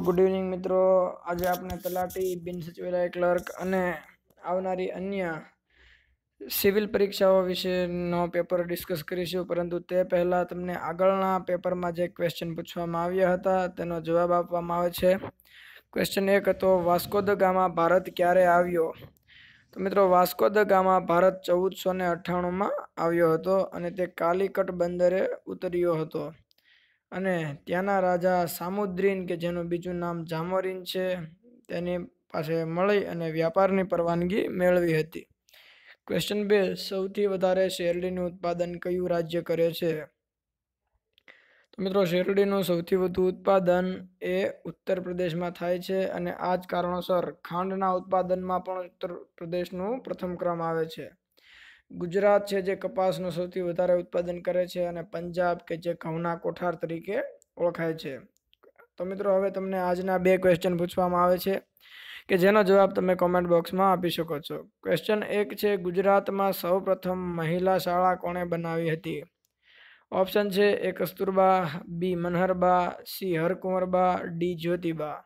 Good evening મિત્રો. આજે આપણે તલાટી બિન સચિવાલય ક્લર્ક અને આવનારી અન્ય સિવિલ પરીક્ષાઓ વિશેનો પેપર ડિસ્કસ કરીશું. પરંતુ તે પહેલાં તમને આગળના પેપરમાં જે ક્વેશ્ચન પૂછવામાં આવ્યા હતા, તેનો જવાબ આપવામાં આવે છે. ક્વેશ્ચન એક હતો, વાસ્કો દ ગામા ભારત ક્યારે આવ્યો? તો મિત્રો, વાસ્કો દ ગામા ભારત ચૌદસો ને અઠ્ઠાણુંમાં આવ્યો હતો અને તે કાલિકટ બંદરે ઉતર્યો હતો. અને ત્યાંના રાજા સામુદ્રીન, કે જેનું બીજું નામ જામોરીન છે, તેની પાસે મળી અને વ્યાપારની પરવાનગી મેળવી હતી. ક્વેશ્ચન બે, સૌથી વધારે શેરડીનું ઉત્પાદન કયું રાજ્ય કરે છે? તો મિત્રો, શેરડીનું સૌથી વધુ ઉત્પાદન એ ઉત્તર પ્રદેશમાં થાય છે અને આ જ કારણોસર ખાંડના ઉત્પાદનમાં પણ ઉત્તર પ્રદેશનું પ્રથમ ક્રમ આવે છે. ગુજરાત છે જે કપાસનું સૌથી વધારે ઉત્પાદન કરે છે અને પંજાબ કે જે ઘઉંના કોઠાર તરીકે ઓળખાય છે. તો મિત્રો, હવે તમને આજના બે ક્વેશ્ચન પૂછવામાં આવે છે કે જેનો જવાબ તમે કોમેન્ટ બોક્સમાં આપી શકો છો. ક્વેશ્ચન એક છે, ગુજરાતમાં સૌ પ્રથમ મહિલા શાળા કોણે બનાવી હતી? ઓપ્શન છે, A Kasturba B Manharba C Harkunvarba D Jyotiba.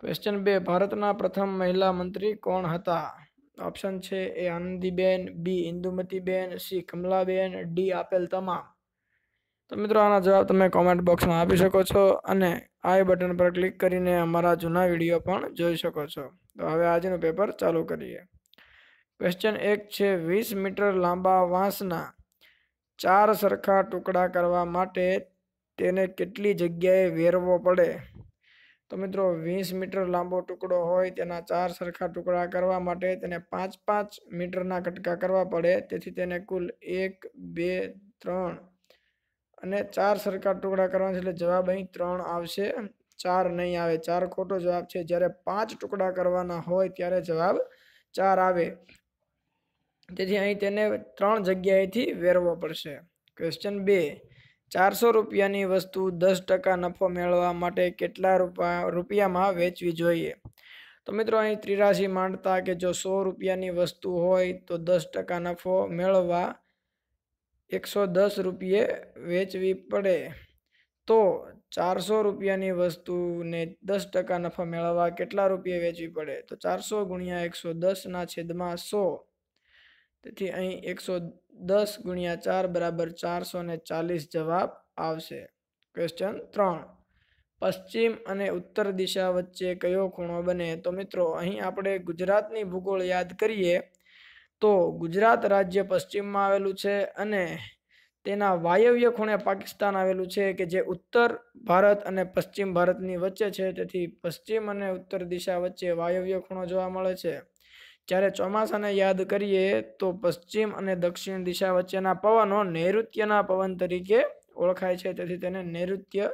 Question બે, ભારતના પ્રથમ મહિલા મંત્રી કોણ હતા? ઓપ્શન છે A Anandiben, B Indumatiben, C Kamlaben, D આપેલ તમામ. તો મિત્રો આના જવાબ તમે કોમેન્ટ બોક્સમાં આપી શકો છો અને આઈ બટન પર ક્લિક કરીને અમારા જૂના વીડિયો પણ જોઈ શકો છો. તો હવે આજનું પેપર ચાલુ કરીએ. ક્વેશ્ચન એક છે, વીસ મીટર લાંબા વાંસના ચાર સરખા ટુકડા કરવા માટે તેને કેટલી જગ્યાએ વેરવો પડે? તો મિત્રો, વીસ મીટર લાંબો ટુકડો હોય તેના ચાર સરખા ટુકડા કરવા માટે તેને પાંચ પાંચ મીટરના કટકા કરવા પડે. તેથી તેને કુલ એક, બે, ત્રણ અને ચાર સરખા ટુકડા કરવાના એટલે જવાબ અહીં ત્રણ આવશે. ચાર નહીં આવે, ચાર ખોટો જવાબ છે. જ્યારે પાંચ ટુકડા કરવાના હોય ત્યારે જવાબ ચાર આવે. તેથી અહીં તેને ત્રણ જગ્યાએથી વેરવો પડશે. ક્વેશ્ચન બે. ચારસો રૂપિયાની વસ્તુ દસ ટકા નફો મેળવવા માટે કેટલા રૂપિયા રૂપિયામાં વેચવી જોઈએ? તો મિત્રો, અહીં ત્રિરાશી માંડતા કે જો સો રૂપિયાની વસ્તુ હોય તો દસ ટકા નફો મેળવવા એકસો દસ રૂપિયે વેચવી પડે. તો ચારસો રૂપિયાની વસ્તુને દસ ટકા નફો મેળવવા કેટલા રૂપિયે વેચવી પડે? તો ચારસો ગુણ્યા એકસો દસના છેદમાં સો. તેથી અહીં એકસો દસ ગુણ્યા ચાર બરાબર ચારસો ને ચાલીસ જવાબ આવશે. ક્વેશ્ચન ત્રણ. પશ્ચિમ અને ઉત્તર દિશા વચ્ચે કયો ખૂણો બને? તો મિત્રો, અહીં આપણે ગુજરાતની ભૂગોળ યાદ કરીએ તો ગુજરાત રાજ્ય પશ્ચિમમાં આવેલું છે અને તેના વાયવ્ય ખૂણે પાકિસ્તાન આવેલું છે કે જે ઉત્તર ભારત અને પશ્ચિમ ભારતની વચ્ચે છે. તેથી પશ્ચિમ અને ઉત્તર દિશા વચ્ચે વાયવ્ય ખૂણો જોવા મળે છે. જ્યારે ચોમાસાને યાદ કરીએ તો પશ્ચિમ અને દક્ષિણ દિશા વચ્ચેના પવનો નૈઋત્યના પવન તરીકે ઓળખાય છે. તેથી તેને નૈઋત્ય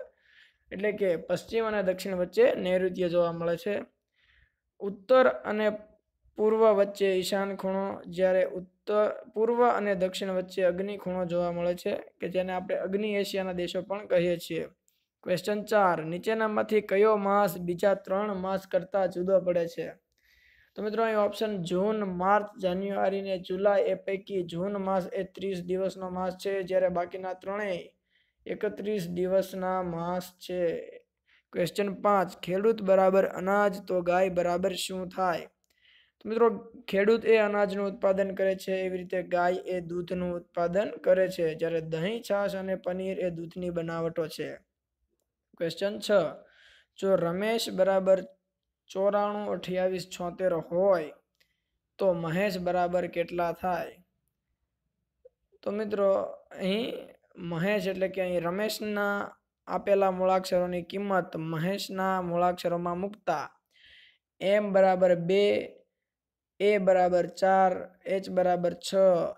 એટલે કે પશ્ચિમ અને દક્ષિણ વચ્ચે નૈઋત્ય જોવા મળે છે. ઉત્તર અને પૂર્વ વચ્ચે ઈશાન ખૂણો જ્યારે ઉત્તર, પૂર્વ અને દક્ષિણ વચ્ચે અગ્નિ ખૂણો જોવા મળે છે, કે જેને આપણે અગ્નિ એશિયાના દેશો પણ કહીએ છીએ. ક્વેશ્ચન ચાર. નીચેનામાંથી કયો માસ બીજા ત્રણ માસ કરતાં જુદો પડે છે? તો મિત્રો, અહીં ઓપ્શન જૂન, માર્ચ, જાન્યુઆરી ને જુલાઈ એ પૈકી જૂન માસ એ ત્રીસ દિવસનો માસ છે, જ્યારે બાકીના ત્રણેય એકત્રીસ દિવસના માસ છે. ક્વેશ્ચન પાંચ, ખેડૂત બરાબર અનાજ તો ગાય બરાબર શું થાય? તો મિત્રો, ખેડૂત એ અનાજનું ઉત્પાદન કરે છે, એવી રીતે ગાય એ દૂધનું ઉત્પાદન કરે છે, જ્યારે દહીં, છાશ અને પનીર એ દૂધની બનાવટો છે. ક્વેશ્ચન છ, જો રમેશ બરાબર ચોરાણું અઠ્યાવીસ છોતેર હોય તો મહેશ બરાબર કેટલા થાય? તો મિત્રો, અહીં મહેશ એટલે કે અહીં રમેશના આપેલા મૂળાક્ષરોની કિંમત મહેશના મૂળાક્ષરોમાં મૂકતા એમ બરાબર બે, એ બરાબર ચાર, એચ બરાબર છ,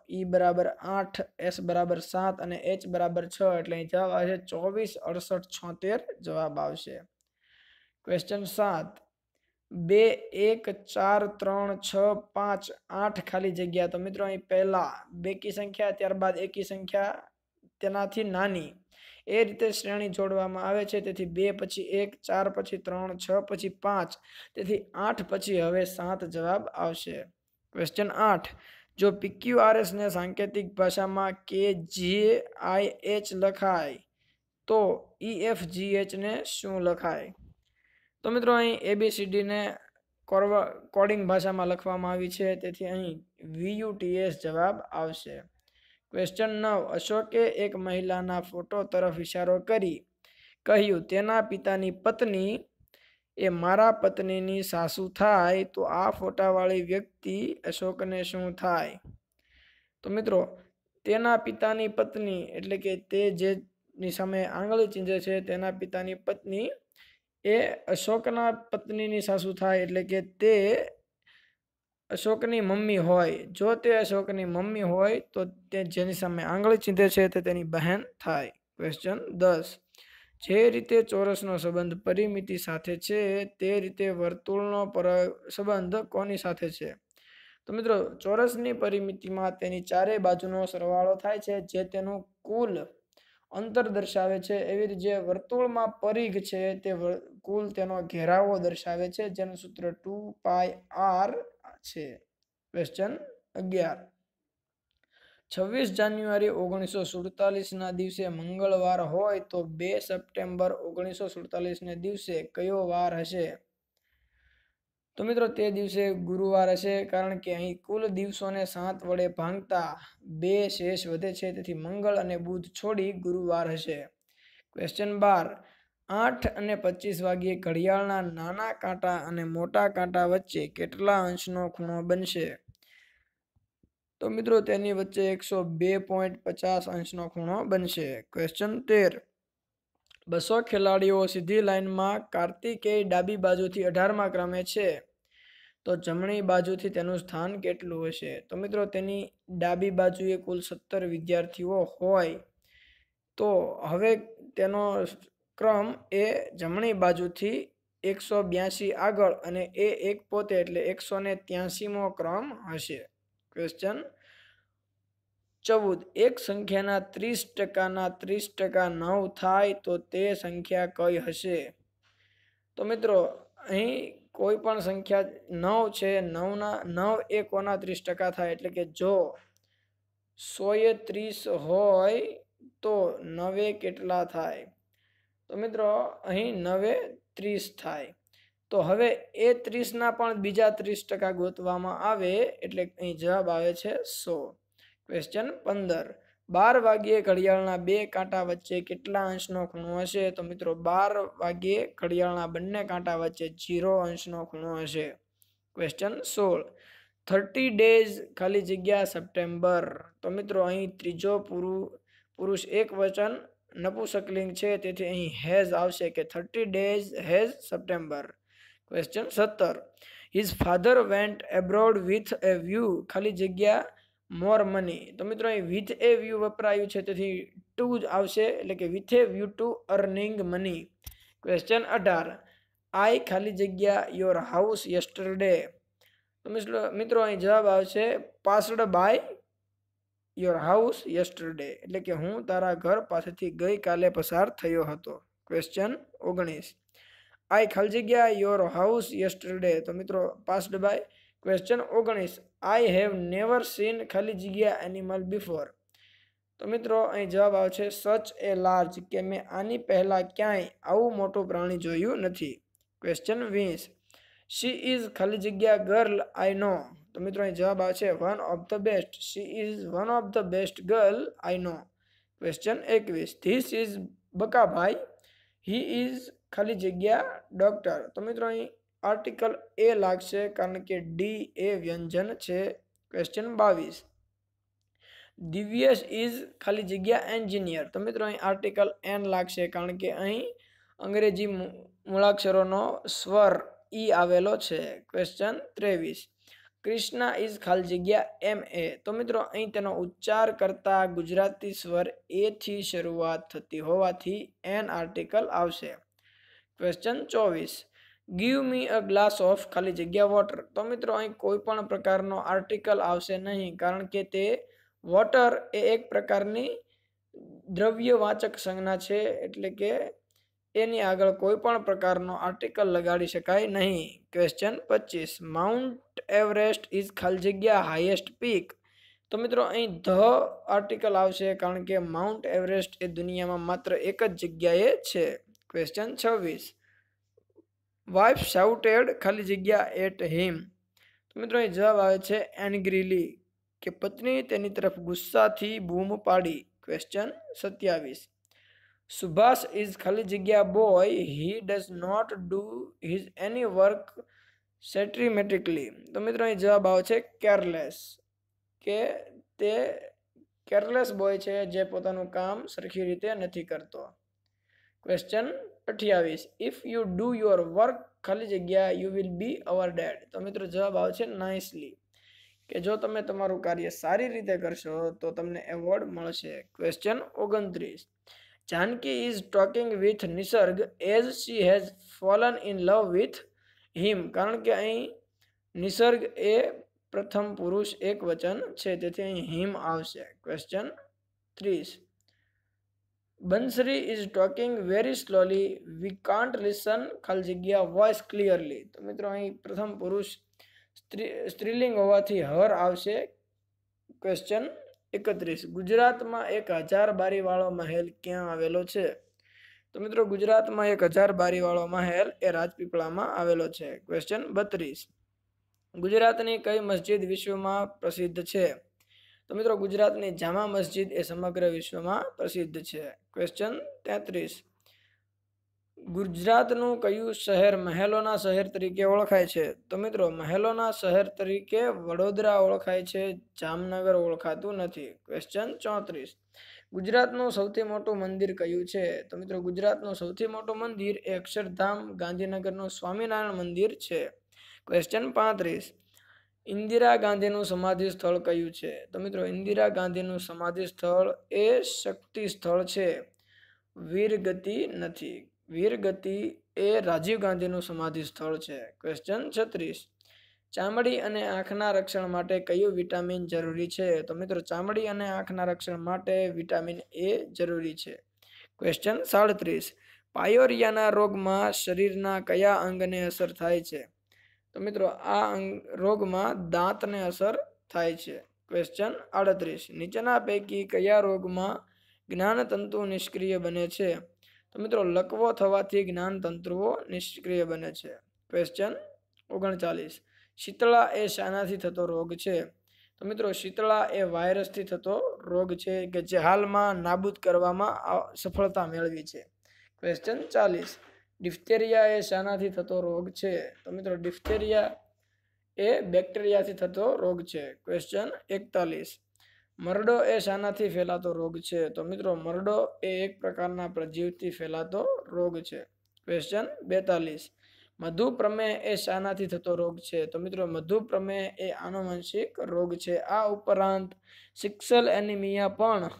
ઈ બરાબર આઠ, એસ બરાબર સાત અને એચ બરાબર છ એટલે અહીં જવાબ આવશે ચોવીસ અડસઠ છોતેર જવાબ આવશે. ક્વેશ્ચન સાત. બે, એક, ચાર, ત્રણ, છ, પાંચ, આઠ ખાલી જગ્યા. તો મિત્રો અહીં પહેલા બેકી સંખ્યા, ત્યારબાદ એકી સંખ્યા, તેનાથી નાની. એ રીતે શ્રેણી જોડવામાં આવે છે. તેથી બે પછી એક, ચાર પછી ત્રણ, છ પછી પાંચ. તેથી આઠ પછી હવે સાત જવાબ આવશે. ક્વેશ્ચન આઠ. જો પીક્યુઆરએસને સાંકેતિક ભાષામાં કે જે આઈ એચ લખાય, તો ઈ એફ જી એચને શું લખાય? તો મિત્રો અહીં એબીસીડીને કોરવા, કોડિંગ ભાષામાં લખવામાં આવી છે. તેથી અહીં વીયુટીએસ જવાબ આવશે. ક્વેશ્ચન નવ. અશોકે એક મહિલાના ફોટો તરફ ઇશારો કરી કહ્યું, તેના પિતાની પત્ની એ મારા પત્નીની સાસુ થાય તો આ ફોટાવાળી વ્યક્તિ અશોકને શું થાય? તો મિત્રો, તેના પિતાની પત્ની એટલે કે તે જેની સામે આંગળી ચીંજે છે, તેના પિતાની પત્ની એ અશોકના પત્નીની સાસુ થાય એટલે કે તે અશોકની મમ્મી હોય. જો તે અશોકની મમ્મી હોય, તો તે જેની સામે આંગળી ચીંધે છે, તે તેની બહેન થાય. ક્વેશ્ચન દસ. જે રીતે ચોરસનો સંબંધ પરિમિતિ સાથે છે, તે રીતે વર્તુળનો પર સંબંધ કોની સાથે છે? તો મિત્રો, ચોરસની પરિમિતિમાં તેની ચારેય બાજુનો સરવાળો થાય છે, જે તેનું કુલ અંતર દર્શાવે છે. એવી જે વર્તુળમાં પરિઘ છે તે કુલ તેનો ઘેરાવો દર્શાવે છે. જેનું સૂત્ર ટુ પાય આર છે. ક્વેશ્ચન અગિયાર. છવ્વીસ જાન્યુઆરી ઓગણીસો સુડતાલીસના દિવસે મંગળવાર હોય તો બે સપ્ટેમ્બર ઓગણીસો સુડતાલીસને દિવસે કયો વાર હશે? તો મિત્રો તે દિવસે ગુરુવાર હશે કારણ કે અહીં કુલ દિવસોને સાત વડે ભાંગતા બે શેષ વધે છે, તેથી મંગળ અને બુધ છોડી ગુરુવાર હશે. ક્વેશ્ચન બાર. આઠ અને પચીસ વાગ્યે ઘડિયાળના નાના કાંટા અને મોટા કાંટા વચ્ચે કેટલા અંશનો ખૂણો બનશે? તો મિત્રો તેની વચ્ચે એકસો બે પોઈન્ટ પચાસ અંશનો ખૂણો બનશે. ક્વેશ્ચન તેર. બસો ખેલાડીઓ સીધી લાઇનમાં કાર્તિકેય ડાબી બાજુથી અઢારમા ક્રમે છે. તો જમણી બાજુથી તેનું સ્થાન કેટલું હશે? તો મિત્રો, તેની ડાબી બાજુએ કુલ સત્તર વિદ્યાર્થીઓ હોય. તો હવે તેનો ક્રમ એ જમણી બાજુથી એકસો બ્યાસી આગળ અને એ એક પોતે એટલે એકસો ને ત્યાસીમો ક્રમ હશે. ક્વેશ્ચન ચૌદ. એક સંખ્યાના ત્રીસ ટકાના ત્રીસ ટકા નવ થાય તો તે સંખ્યા કઈ હશે? તો મિત્રો, અહીં કોઈ પણ સંખ્યા નવ છે, નવના, નવ એકોના ત્રીસ ટકા થાય એટલે કે જો સોએ ત્રીસ હોય તો નવે કેટલા થાય? તો મિત્રો, અહીં નવે ત્રીસ થાય. તો હવે એ ત્રીસના પણ બીજા ત્રીસ ટકા ગોતવામાં આવે એટલે અહીં જવાબ આવે છે સો. ક્વેશ્ચન પંદર. બાર વાગ્યે ઘડિયાળના બે કાંટા વચ્ચે કેટલા અંશનો ખૂણો હશે? તો મિત્રો, બાર વાગ્યે ઘડિયાળના બંને કાંટા વચ્ચે જીરો અંશનો ખૂણો હશે. ક્વેશ્ચન સોળ. થર્ટી ડેઝ ખાલી જગ્યા સપ્ટેમ્બર તો મિત્રો, અહીં ત્રીજો પુરુ, પુરુષ એક વચન નપુસકલિંગ છે, તેથી અહીં હેઝ આવશે કે thirty days has September question સત્તર. His father went abroad with a view ખાલી જગ્યા મોર મની તો મિત્રો, અહીં વિથ એ વ્યૂ વપરાયું છે, તેથી ટુ જ આવશે, એટલે કે with a view to earning money question અઢાર. આઈ ખાલી જગ્યા યોર હાઉસ યસ્ટરડે તો મિત્રો, અહીં જવાબ આવશે passed by your house yesterday એટલે કે હું તારા ઘર પાસેથી ગઈકાલે પસાર થયો હતો. ક્વેશ્ચન ઓગણીસ. આઈ ખાલી જગ્યા યોર હાઉસ યસ્ટરડે તો મિત્રો પાસ્ડ બાય ક્વેશ્ચન ઓગણીસ. આઈ હેવ નેવર સીન ખાલી જગ્યા એનિમલ બિફોર તો મિત્રો, અહીં જવાબ આવશે, સચ એ લાર્જ કે મેં આની પહેલાં ક્યાંય આવું મોટું પ્રાણી જોયું નથી. ક્વેશ્ચન વીસ. શી ઇઝ ખાલી જગ્યા ગર્લ આઈ નો તો મિત્રો, અહીં જવાબ આવશે one of the best she is one of the best girl I know question એકવીસ. This is Bakabhai. He is ખાલી જગ્યા ડોક્ટર તો મિત્રો, અહીં આર્ટિકલ એ લાગશે કારણ કે ડી એ વ્યંજન છે. ક્વેશ્ચન બાવીસ. દિવ્યેશ ઇઝ ખાલી જગ્યા એન્જિનિયર તો મિત્રો અહીં આર્ટિકલ એન લાગશે કારણ કે અહીં અંગ્રેજી મૂળાક્ષરોનો સ્વર ઈ આવેલો છે. ક્વેશ્ચન ત્રેવીસ. કૃષ્ણા ઇઝ ખાલી જગ્યા એમ એ તો મિત્રો અહીં તેનો ઉચ્ચાર કરતા ગુજરાતી સ્વર એથી શરૂઆત થતી હોવાથી એન આર્ટિકલ આવશે. ક્વેશ્ચન ચોવીસ. Give me a glass of ખાલી જગ્યા વોટર તો મિત્રો, અહીં કોઈ પણ પ્રકારનો આર્ટિકલ આવશે નહીં, કારણ કે તે વોટર એ એક પ્રકારની દ્રવ્યવાચક સંજ્ઞા છે, એટલે કે એની આગળ કોઈ પણ પ્રકારનો આર્ટિકલ લગાડી શકાય નહીં. ક્વેશ્ચન પચીસ. માઉન્ટ એવરેસ્ટ ઇઝ ખાલી જગ્યા હાઈએસ્ટ પીક તો મિત્રો, અહીં ધ આર્ટિકલ આવશે, કારણ કે માઉન્ટ એવરેસ્ટ એ દુનિયામાં માત્ર એક જ જગ્યાએ છે. ક્વેશ્ચન છવ્વીસ. વાઇફ શાઉટેડ ખાલી જગ્યા એટ હિમ તો મિત્રો અહીં જવાબ આવે છે એનગ્રીલી કે પત્ની તેની તરફ ગુસ્સાથી બૂમ પાડી. ક્વેશ્ચન સત્યાવીસ. સુભાષ ઇઝ ખાલી જગ્યા boy he does not do his any work systematically તો મિત્રો અહીં જવાબ આવે છે કેરલેસ કે તે કેરલેસ બોય છે જે પોતાનું કામ સરખી રીતે નથી કરતો. ક્વેશ્ચન અઠ્યાવીસ if you do your work ખાલી જગ્યા you will be our dad તો મિત્રો જવાબ આવશે નાઇસલી કે જો તમે તમારું કાર્ય સારી રીતે કરશો, તો તમને એવોર્ડ મળશે. ક્વેશ્ચન ઓગણત્રીસ. Janaki is talking with Nisarg as she has fallen in love with him કારણ કે અહીં નિસર્ગ એ પ્રથમ પુરુષ એક વચન છે, તેથી અહીં હિમ આવશે. ક્વેશ્ચન ત્રીસ. Bansari is talking very slowly we can't listen ખાલી જગ્યા વોઇસ ક્લિયરલી તો મિત્રો, અહીં પ્રથમ પુરુષ સ્ત્રી, સ્ત્રીલિંગ હોવાથી હર આવશે. ક્વેશ્ચન એકત્રીસ. ગુજરાતમાં એક હજાર બારીવાળો મહેલ ક્યાં આવેલો છે? તો મિત્રો, ગુજરાતમાં એક હજાર બારીવાળો મહેલ એ રાજપીપળામાં આવેલો છે. ક્વેશ્ચન બત્રીસ. ગુજરાતની કઈ મસ્જિદ વિશ્વમાં પ્રસિદ્ધ છે? તો મિત્રો ગુજરાતની જામા મસ્જિદ એ સમગ્ર વિશ્વમાં પ્રસિદ્ધ છે. ક્વેશ્ચન તેત્રીસ. ગુજરાતનું કયું શહેર મહેલોના શહેર તરીકે ઓળખાય છે? તો મિત્રો મહેલોના શહેર તરીકે વડોદરા ઓળખાય છે, જામનગર ઓળખાતું નથી. ક્વેશ્ચન ચોત્રીસ. ગુજરાતનું સૌથી મોટું મંદિર કયું છે? તો મિત્રો ગુજરાતનું સૌથી મોટું મંદિર એ અક્ષરધામ ગાંધીનગરનું સ્વામિનારાયણ મંદિર છે. ક્વેશ્ચન પાંત્રીસ. ઇન્દિરા ગાંધીનું સમાધિ સ્થળ કયું છે? તો મિત્રો, ઇન્દિરા ગાંધીનું સમાધિ સ્થળ એ શક્તિ સ્થળ છે. વીરગતિ નથી. વીરગતિ એ રાજીવ ગાંધીનું સમાધિ સ્થળ છે. ક્વેશ્ચન છત્રીસ. ચામડી અને આંખના રક્ષણ માટે કયું વિટામિન જરૂરી છે? તો મિત્રો, ચામડી અને આંખના રક્ષણ માટે વિટામિન એ જરૂરી છે. ક્વેશ્ચન સાડત્રીસ. પાયોરિયાના રોગમાં શરીરના કયા અંગને અસર થાય છે? તો મિત્રો, આ રોગમાં દાંતને અસર થાય છે. ક્વેશ્ચન આડત્રીસ. નીચેના પૈકી કયા રોગમાં જ્ઞાનતંતુ નિષ્ક્રિય બને છે? તો મિત્રો, લકવો થવાથી જ્ઞાનતંતુઓ નિષ્ક્રિય બને છે. ક્વેશ્ચન ઓગણચાલીસ. શીતળા એ શાનાથી થતો રોગ છે? તો મિત્રો, શીતળા એ વાયરસથી થતો રોગ છે કે જે હાલમાં નાબૂદ કરવામાં સફળતા મેળવી છે. ક્વેશ્ચન ચાલીસ. ડિફ્થેરિયા એ શાનાથી થતો રોગ છે. તો મિત્રો ડિફ્ટેરિયા એ બેક્ટેરિયાથી થતો રોગ છે. ક્વેશ્ચન એકતાલીસ. મરડો એ શાનાથી ફેલાતો રોગ છે. તો મિત્રો, મરડો એ એક પ્રકારના પ્રજીવથી ફેલાતો રોગ છે. ક્વેશ્ચન બેતાલીસ. મધુપ્રમેહ એ શાનાથી થતો રોગ છે. તો મિત્રો, મધુપ્રમેહ એ આનુવંશિક રોગ છે. આ ઉપરાંત સિક્સલ એનિમિયા પણ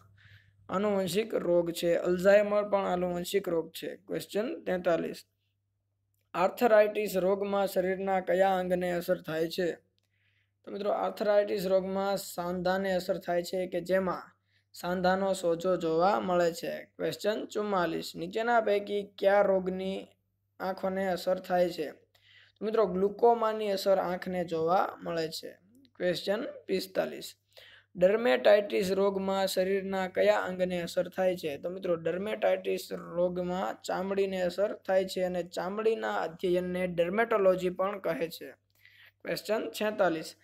આનુવંશિક રોગ છે. અલ્ઝાઇમર પણ આનુવંશિક રોગ છે. ક્વેશ્ચન તેતાલીસ. આર્થરાઇટિસ રોગમાં શરીરના કયા અંગને અસર થાય છે? તો મિત્રો, આર્થરાઇટિસ રોગમાં સાંધાને અસર થાય છે કે જેમાં સાંધાનો સોજો જોવા મળે છે? ક્વેશ્ચન ચુમ્માલીસ. નીચેના પૈકી કયા રોગની આંખોને અસર થાય છે? તો મિત્રો, ગ્લુકોમાની અસર આંખને જોવા મળે છે. ક્વેશ્ચન પિસ્તાલીસ. ડર્મેટાઇટિસ રોગમાં શરીરના કયા અંગને અસર થાય છે? તો મિત્રો, ડર્મેટાઇટિસ રોગમાં ચામડીને અસર થાય છે અને ચામડીના અધ્યયનને ડર્મેટોલોજી પણ કહે છે. ક્વેશ્ચન છેતાલીસ.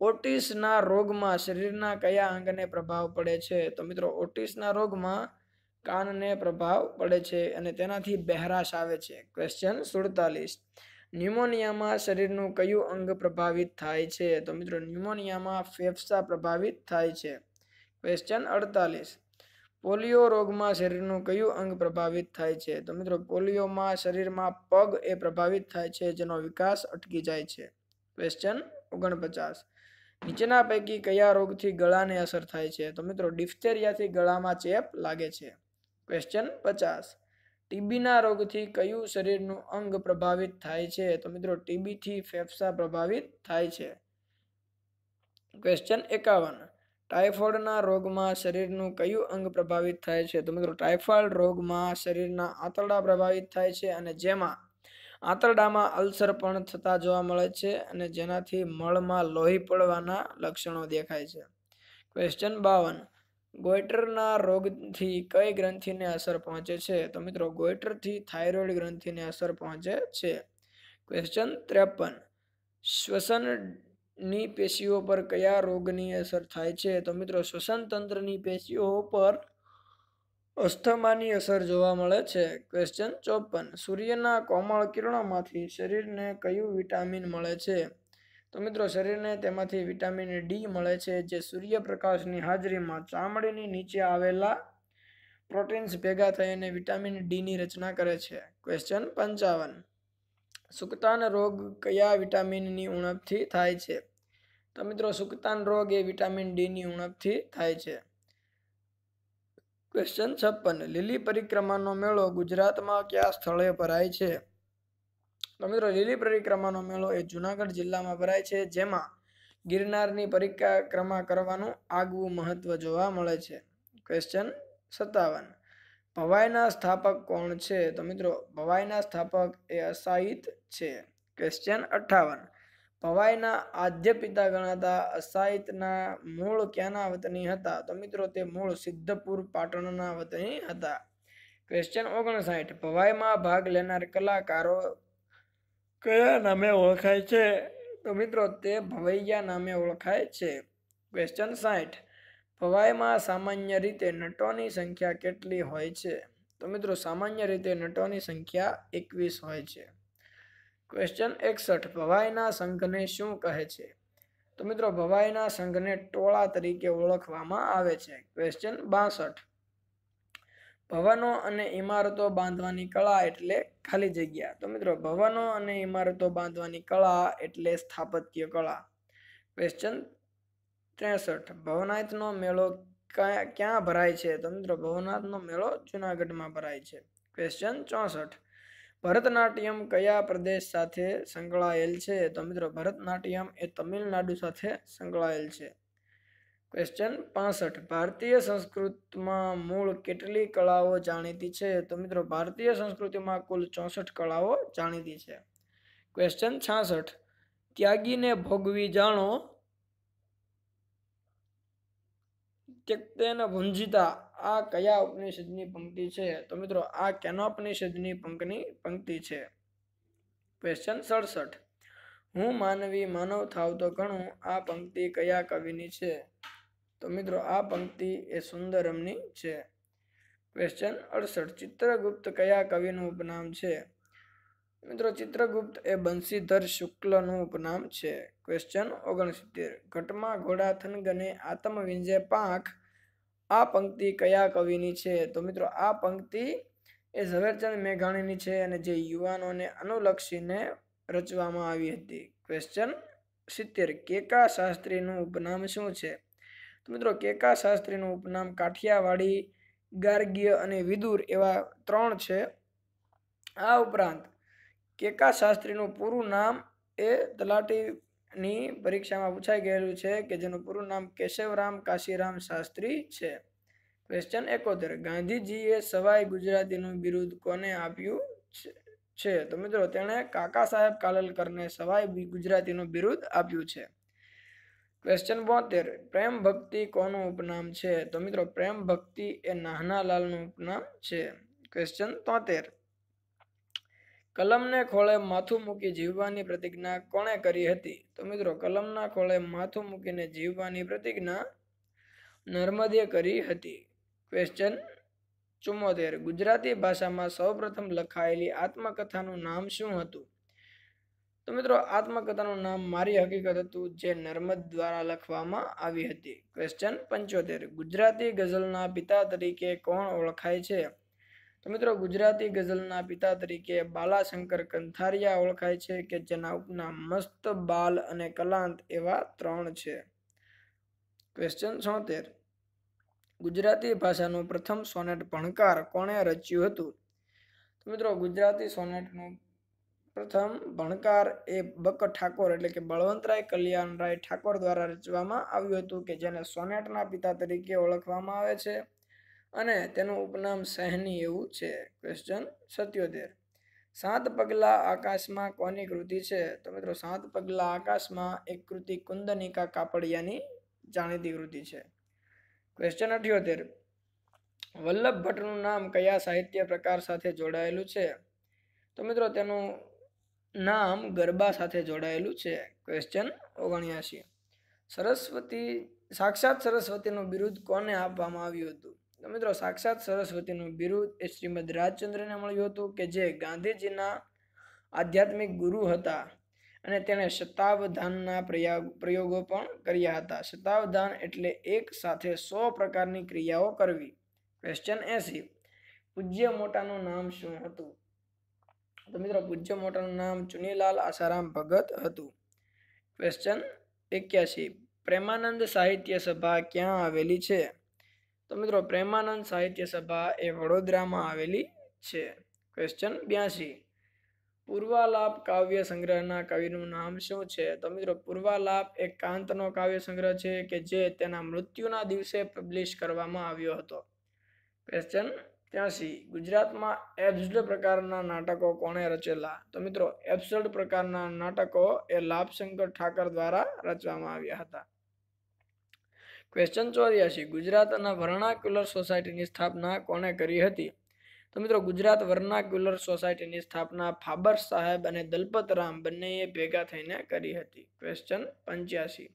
ઓટિસના રોગમાં શરીરના કયા અંગને પ્રભાવ પડે છે? તો મિત્રો, ઓટિસના રોગમાં કાનને પ્રભાવ પડે છે અને તેનાથી બહેરાશ આવે છે. ક્વેશ્ચન સુડતાલીસ. ન્યુમોનિયામાં શરીરનું કયું અંગ પ્રભાવિત થાય છે? તો મિત્રો, ન્યુમોનિયામાં ફેફસા પ્રભાવિત થાય છે. ક્વેશ્ચન અડતાલીસ. પોલિયો રોગમાં શરીરનું કયું અંગ પ્રભાવિત થાય છે? તો મિત્રો, પોલિયોમાં શરીરમાં પગ એ પ્રભાવિત થાય છે, જેનો વિકાસ અટકી જાય છે. ક્વેશ્ચન ઓગણપચાસ. નીચેના પૈકી કયા રોગથી ગળાને અસર થાય છે? તો મિત્રો, ડિફ્થેરિયાથી ગળામાં ચેપ લાગે છે. ક્વેશ્ચન પચાસ. ટીબીના રોગથી કયું શરીરનું અંગ પ્રભાવિત થાય છે? તો મિત્રો, ટીબીથી ફેફસા પ્રભાવિત થાય છે. ક્વેશ્ચન એકાવન. ટાઇફોઇડના રોગમાં શરીરનું કયું અંગ પ્રભાવિત થાય છે? તો મિત્રો, ટાઇફોઇડ રોગમાં શરીરના આંતરડા પ્રભાવિત થાય છે અને જેમાં આંતરડામાં અલ્સર પણ થતા જોવા મળે છે અને જેનાથી મળમાં લોહી પડવાના લક્ષણો દેખાય છે. ક્વેશ્ચન બાવન. ગોઈટરના રોગથી કઈ ગ્રંથિને અસર પહોંચે છે? તો મિત્રો ગોઈટરથી થાઇરોઇડ ગ્રંથિને અસર પહોંચે છે. ક્વેશ્ચન ત્રેપન. શ્વસનની પેશીઓ પર કયા રોગની અસર થાય છે? તો મિત્રો, શ્વસન તંત્રની પેશીઓ પર અસ્થમાની અસર જોવા મળે છે. ક્વેશ્ચન ચોપન. સૂર્યના કોમળ કિરણોમાંથી શરીરને કયું વિટામિન મળે છે? તો મિત્રો શરીરને તેમાંથી વિટામિન ડી મળે છે, જે સૂર્યપ્રકાશની હાજરીમાં ચામડીની નીચે આવેલા પ્રોટીન્સ ભેગા થઈ અને વિટામિન ડીની રચના કરે છે. ક્વેશ્ચન પંચાવન. સુકતાન રોગ કયા વિટામિનની ઉણપથી થાય છે? તો મિત્રો સુકતાન રોગ એ વિટામિન ડીની ઉણપથી થાય છે. ક્વેશ્ચન છપ્પન. લીલી પરિક્રમાનો મેળો ગુજરાતમાં કયા સ્થળે ભરાય છે? તો મિત્રો, લીલી પરિક્રમાનો મેળો એ જુનાગઢ જિલ્લામાં ભરાય છે, જેમાં ગિરનારની પરિક્રમા કરવાનું આગવું મહત્વ જોવા મળે છે. ક્વેશ્ચન સત્તાવન. ભવાઈના સ્થાપક કોણ છે? તો મિત્રો, ભવાઈના સ્થાપક એ અસાહિત છે. ક્વેશ્ચન અઠાવન. ભવાઈના આદ્ય પિતા ગણાતા અસાહિતના મૂળ ક્યાંના વતની હતા? તો મિત્રો, તે મૂળ સિદ્ધપુર પાટણના વતની હતા. ક્વેશ્ચન ઓગણસાઠ. ભવાઈમાં ભાગ લેનાર કલાકારો કયા નામે ઓળખાય છે? તો મિત્રો તે ભવૈયા નામે ઓળખાય છે. ક્વેશ્ચન સાઠ ભવાઈમાં સામાન્ય રીતે નટોની સંખ્યા કેટલી હોય છે? તો મિત્રો સામાન્ય રીતે નટોની સંખ્યા એકવીસ હોય છે. ક્વેશ્ચન એકસઠ. ભવાઈના સંઘને શું કહે છે? તો મિત્રો ભવાઈના સંઘને ટોળા તરીકે ઓળખવામાં આવે છે. ક્વેશ્ચન બાસઠ. ભવનો અને ઇમારતો બાંધવાની કળા એટલે ખાલી જગ્યા. તો મિત્રો, ભવનો અને ઇમારતો બાંધવાની કળા એટલે સ્થાપત્ય કળા. ક્વેશ્ચન ત્રેસઠ. ભવનાથનો મેળો ક્યાં ભરાય છે? તો મિત્રો, ભવનાથનો મેળો જુનાગઢમાં ભરાય છે. ક્વેશ્ચન ચોસઠ. ભરતનાટ્યમ કયા પ્રદેશ સાથે સંકળાયેલ છે? તો મિત્રો, ભરતનાટ્યમ એ તમિલનાડુ સાથે સંકળાયેલ છે. ક્વેશ્ચન પાસઠ. ભારતીય સંસ્કૃતમાં મૂળ કેટલી કળાઓ જાણીતી છે? તો મિત્રો, ભારતીય સંસ્કૃતિમાં કુલ ચોસઠ કળાઓ જાણીતી છે. ક્વેશ્ચન છાસઠ. ત્યાગીને ભોગવી જાણો ત્યક્તેન ભુંજિતા આ કયા ઉપનિષદની પંક્તિ છે? તો મિત્રો, આ કેનોપનિષદની પંક્તિની પંક્તિ છે. ક્વેશ્ચન સડસઠ. હું માનવી માનવ થાવ તો ઘણું આ પંક્તિ કયા કવિની છે? તો મિત્રો, આ પંક્તિ એ સુંદરમની છે. ક્વેશ્ચન અડસઠ. ચિત્રગુપ્ત કયા કવિનું ઉપનામ છે? મિત્રો, ચિત્રગુપ્ત એ બંશીધર શુક્લનું ઉપનામ છે. ક્વેશ્ચન ઓગણસિત્તેર. ઘટમાં ઘોડા, થનગને આત્મ વિંજે પાંખ, આ પંક્તિ કયા કવિની છે? તો મિત્રો, આ પંક્તિ એ ઝવેરચંદ મેઘાણીની છે અને જે યુવાનોને અનુલક્ષીને રચવામાં આવી હતી. ક્વેશ્ચન સિત્તેર. કેકા શાસ્ત્રીનું ઉપનામ શું છે? તો મિત્રો કેકા શાસ્ત્રીનું ઉપનામ કાઠિયાવાડી, ગાર્ગ્ય અને વિદુર એવા ત્રણ છે. આ ઉપરાંત કેકા શાસ્ત્રીનું પૂરું નામ એ તલાટીની પરીક્ષામાં પૂછાઈ ગયેલું છે કે જેનું પૂરું નામ કેશવરામ કાશીરામ શાસ્ત્રી છે. ક્વેશ્ચન એકોતેર, ગાંધીજીએ સવાઈ ગુજરાતીનું બિરુદ કોને આપ્યું છે. તો મિત્રો તેણે કાકા સાહેબ કાલલકરને સવાઈ ગુજરાતીનું બિરુદ આપ્યું છે. ક્વેશ્ચન બોતેર. પ્રેમ ભક્તિ કોનું ઉપનામ છે? તો મિત્રો, પ્રેમ ભક્તિ એ નાહનાલાલનું ઉપનામ છે. ક્વેશ્ચન તોતેર. કલમને ખોળે માથું મૂકી જીવવાની પ્રતિજ્ઞા કોણે કરી હતી? તો મિત્રો, કલમના ખોળે માથું મૂકીને જીવવાની પ્રતિજ્ઞા નર્મદે કરી હતી. ક્વેશ્ચન ચુમ્મોતેર. ગુજરાતી ભાષામાં સૌપ્રથમ લખાયેલી આત્મકથાનું નામ શું હતું? તો મિત્રો, આત્મકથાનું નામ મારી હકીકત હતું, જે નર્મદ દ્વારા લખવામાં આવી હતી. ક્વેશ્ચન પંચોતેર. ગુજરાતી ગઝલના પિતા તરીકે કોણ ઓળખાય છે? તો મિત્રો, ગુજરાતી ગઝલના પિતા તરીકે બાલાશંકર કંથારિયા ઓળખાય છે કે જેના ઉપનામ મસ્ત બાલ અને કલાંત એવા ત્રણ છે. ક્વેશ્ચન છોતેર. ગુજરાતી ભાષાનું પ્રથમ સોનેટ ભણકાર કોણે રચ્યું હતું? તો મિત્રો, ગુજરાતી સોનેટનું પ્રથમ ભણકાર એ બક ઠાકોર એટલે કે બળવંતરાય કલ્યાણરાય ઠાકોર દ્વારા રચવામાં આવ્યું હતું કે જેને સોનેટના પિતા તરીકે ઓળખવામાં આવે છે અને તેનું ઉપનામ સહની એવું છે. ક્વેશ્ચન સત્યોતેર. સાત પગલા આકાશમાં કોની કૃતિ છે? તો મિત્રો સાત પગલા આકાશમાં એક કૃતિ કુંદનિકા કાપડિયાની જાણીતી કૃતિ છે. ક્વેશ્ચન અઠ્યોતેર. વલ્લભ ભટ્ટનું નામ કયા સાહિત્ય પ્રકાર સાથે જોડાયેલું છે? તો મિત્રો તેનું નામ ગરબા સાથે જોડાયેલું છે. ક્વેશ્ચન ઓગણ્યાસી સરસ્વતી, સાક્ષાત સરસ્વતીનું બિરુદ કોને આપવામાં આવ્યું હતું? તો મિત્રો, સાક્ષાત સરસ્વતીનું બિરુદ એ શ્રીમદ રાજચંદ્રને મળ્યું હતું કે જે ગાંધીજીના આધ્યાત્મિક ગુરુ હતા અને તેણે શતાવધાનના પ્રયાગ, પ્રયોગો પણ કર્યા હતા. શતાવધાન એટલે એક સાથે સો પ્રકારની ક્રિયાઓ કરવી. ક્વેશ્ચન એસી પૂજ્ય મોટાનું નામ શું હતું? તો મિત્રો પૂજ્ય મોટાનું નામ ચુનીલાલ આસારામ ભગત હતું. ક્વેશ્ચન એક્યાસી પ્રેમાનંદ સાહિત્ય સભા ક્યાં આવેલી છે? તો મિત્રો પ્રેમાનંદ સાહિત્ય સભા એ વડોદરામાં આવેલી છે. ક્વેશ્ચન બ્યાસી પૂર્વાલાપ કાવ્ય સંગ્રહના કવિનું નામ શું છે? તો મિત્રો પૂર્વાલાપ એક કાંતનો કાવ્ય સંગ્રહ છે કે જે તેના મૃત્યુના દિવસે પબ્લિશ કરવામાં આવ્યો હતો. ક્વેશ્ચન ત્યાંસી, ગુજરાતમાં એબ્સડ પ્રકારના નાટકો કોણે રચેલા? તો મિત્રો એબ્સડ પ્રકારના નાટકો એ લાભશંકર ઠાકર દ્વારા રચવામાં આવ્યા હતા. ક્વેશ્ચન ચોર્યાસી, ગુજરાતના વર્ણાક્યુલર સોસાયટીની સ્થાપના કોણે કરી હતી? તો મિત્રો, ગુજરાત વર્નાક્યુલર સોસાયટીની સ્થાપના ફાબર સાહેબ અને દલપતરામ બંનેએ ભેગા થઈને કરી હતી. ક્વેશ્ચન પંચ્યાસી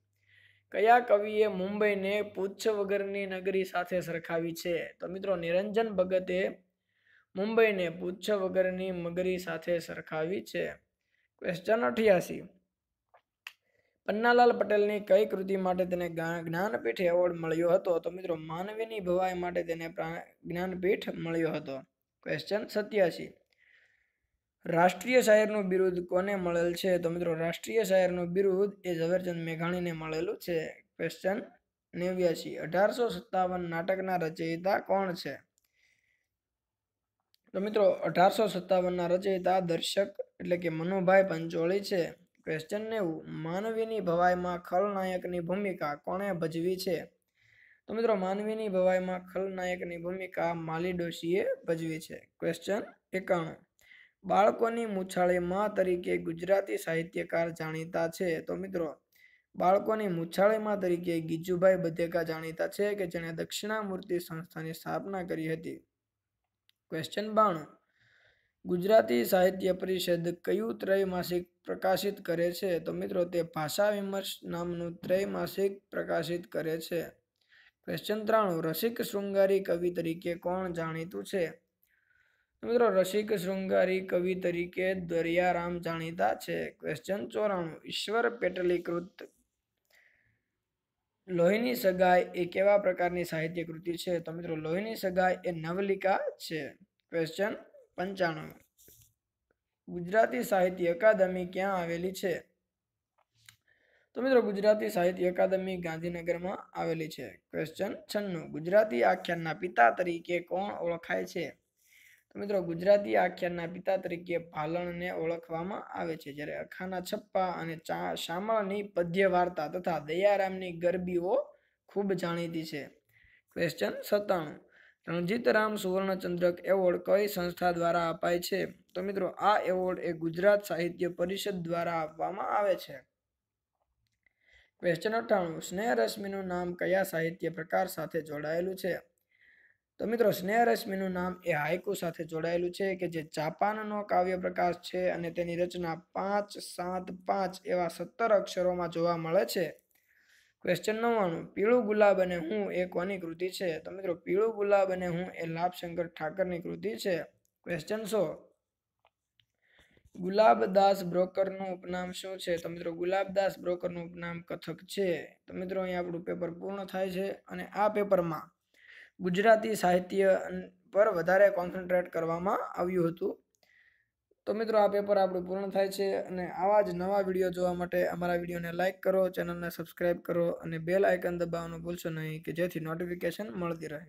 કયા કવિએ મુંબઈને પૂચ્છ વગરની નગરી સાથે સરખાવી છે? તો મિત્રો, નિરંજન ભગતે મુંબઈને પૂચ્છ વગરની મગરી સાથે સરખાવી છે. ક્વેશ્ચન અઠ્યાસી. પન્નાલાલ પટેલની કઈ કૃતિ માટે તેને જ્ઞાનપીઠ એવોર્ડ મળ્યો હતો? તો મિત્રો, માનવીની ભવાઈ માટે તેને જ્ઞાનપીઠ મળ્યો હતો. ક્વેશ્ચન સત્યાસી. રાષ્ટ્રીય શાયરનું બિરુદ કોને મળેલ છે? તો મિત્રો, રાષ્ટ્રીય શાયરનું બિરુદ એ ઝવેરચંદ મેઘાણીને મળેલું છે. ક્વેશ્ચન નેવ્યાસી અઢારસો સત્તાવન નાટકના રચયિતા કોણ છે? તો મિત્રો, અઢારસો સત્તાવનના રચયિતા દર્શક એટલે કે મનુભાઈ પંચોળી છે. ક્વેશ્ચન નેવું. માનવીની ભવાઈમાં ખલનાયકની ભૂમિકા કોણે ભજવી છે? તો મિત્રો, માનવીની ભવાઈમાં ખલનાયકની ભૂમિકા માલી ડોશીએ ભજવી છે. ક્વેશ્ચન એકાણું. બાળકોની મૂછાળી માં તરીકે ગુજરાતી સાહિત્યકાર જાણીતા છે. તો મિત્રો, બાળકોની મૂછાળીમાં તરીકે ગીજુભાઈ બધેકા જાણીતા છે કે જેણે દક્ષિણામૂર્તિ સંસ્થાની સ્થાપના કરી હતી. ક્વેશ્ચન બાણું. ગુજરાતી સાહિત્ય પરિષદ કયું ત્રૈમાસિક પ્રકાશિત કરે છે? તો મિત્રો, તે ભાષા વિમર્શ નામનું ત્રૈમાસિક પ્રકાશિત કરે છે. ક્વેશ્ચન ત્રાણું. રસિક શૃંગારી કવિ તરીકે કોણ જાણીતું છે? મિત્રો રસિક શૃંગારી કવિ તરીકે દરિયારામ જાણીતા છે. ક્વેશ્ચન ચોરાણું. ઈશ્વર પેટલીકૃત લોહીની સગાઈ એ કેવા પ્રકારની સાહિત્ય કૃતિ છે? તો મિત્રો લોહીની સગાઈ એ નવલિકા છે. ક્વેશ્ચન પંચાણું. ગુજરાતી સાહિત્ય અકાદમી ક્યાં આવેલી છે? તો મિત્રો ગુજરાતી સાહિત્ય અકાદમી ગાંધીનગરમાં આવેલી છે. ક્વેશ્ચન છન્નું. ગુજરાતી આખ્યાનના પિતા તરીકે કોણ ઓળખાય છે? તો મિત્રો ગુજરાતી આખ્યાનના પિતા તરીકે ભાલણને ઓળખવામાં આવે છે. જ્યારે અખાના છપ્પા અને શામળની પદ્ય વાર્તા તથા દયારામની ગરબીઓ ખૂબ જાણીતી છે. ક્વેશ્ચન સત્તાણું. રણજીતરામ સુવર્ણચંદ્રક એવોર્ડ કઈ સંસ્થા દ્વારા અપાય છે? તો મિત્રો આ એવોર્ડ એ ગુજરાત સાહિત્ય પરિષદ દ્વારા આપવામાં આવે છે. ક્વેશ્ચન અઠ્ઠાણું. સ્નેહ રશ્મિનું નામ કયા સાહિત્ય પ્રકાર સાથે જોડાયેલું છે? તો મિત્રો સ્નેહરશ્મિનું નામ એ હાઇકુ સાથે જોડાયેલું છે કે જે જાપાનનો કાવ્ય પ્રકાશ છે અને તેની રચના પાંચ સાત પાંચ એવા સત્તર અક્ષરોમાં જોવા મળે છે. ક્વેશ્ચન નવ્વાણું, પીળું ગુલાબ અને હું એ કોની કૃતિ છે? તો મિત્રો પીળું ગુલાબ અને હું એ લાભશંકર ઠાકરની કૃતિ છે. ક્વેશ્ચન સો, ગુલાબદાસ બ્રોકરનું ઉપનામ શું છે? તો મિત્રો ગુલાબદાસ બ્રોકરનું ઉપનામ કથક છે. તો મિત્રો અહીં આપણું પેપર પૂર્ણ થાય છે અને આ પેપરમાં ગુજરાતી સાહિત્ય પર વધારે કોન્સન્ટ્રેટ કરવામાં આવ્યું હતું. તો મિત્રો, આ પેપર આપણું પૂર્ણ થાય છે અને આવા જ નવા વીડિયો જોવા માટે અમારા વિડીયોને લાઇક કરો ચેનલને સબસ્ક્રાઈબ કરો અને બેલ આઇકન દબાવવાનું ભૂલશો નહીં કે જેથી નોટિફિકેશન મળતી રહે.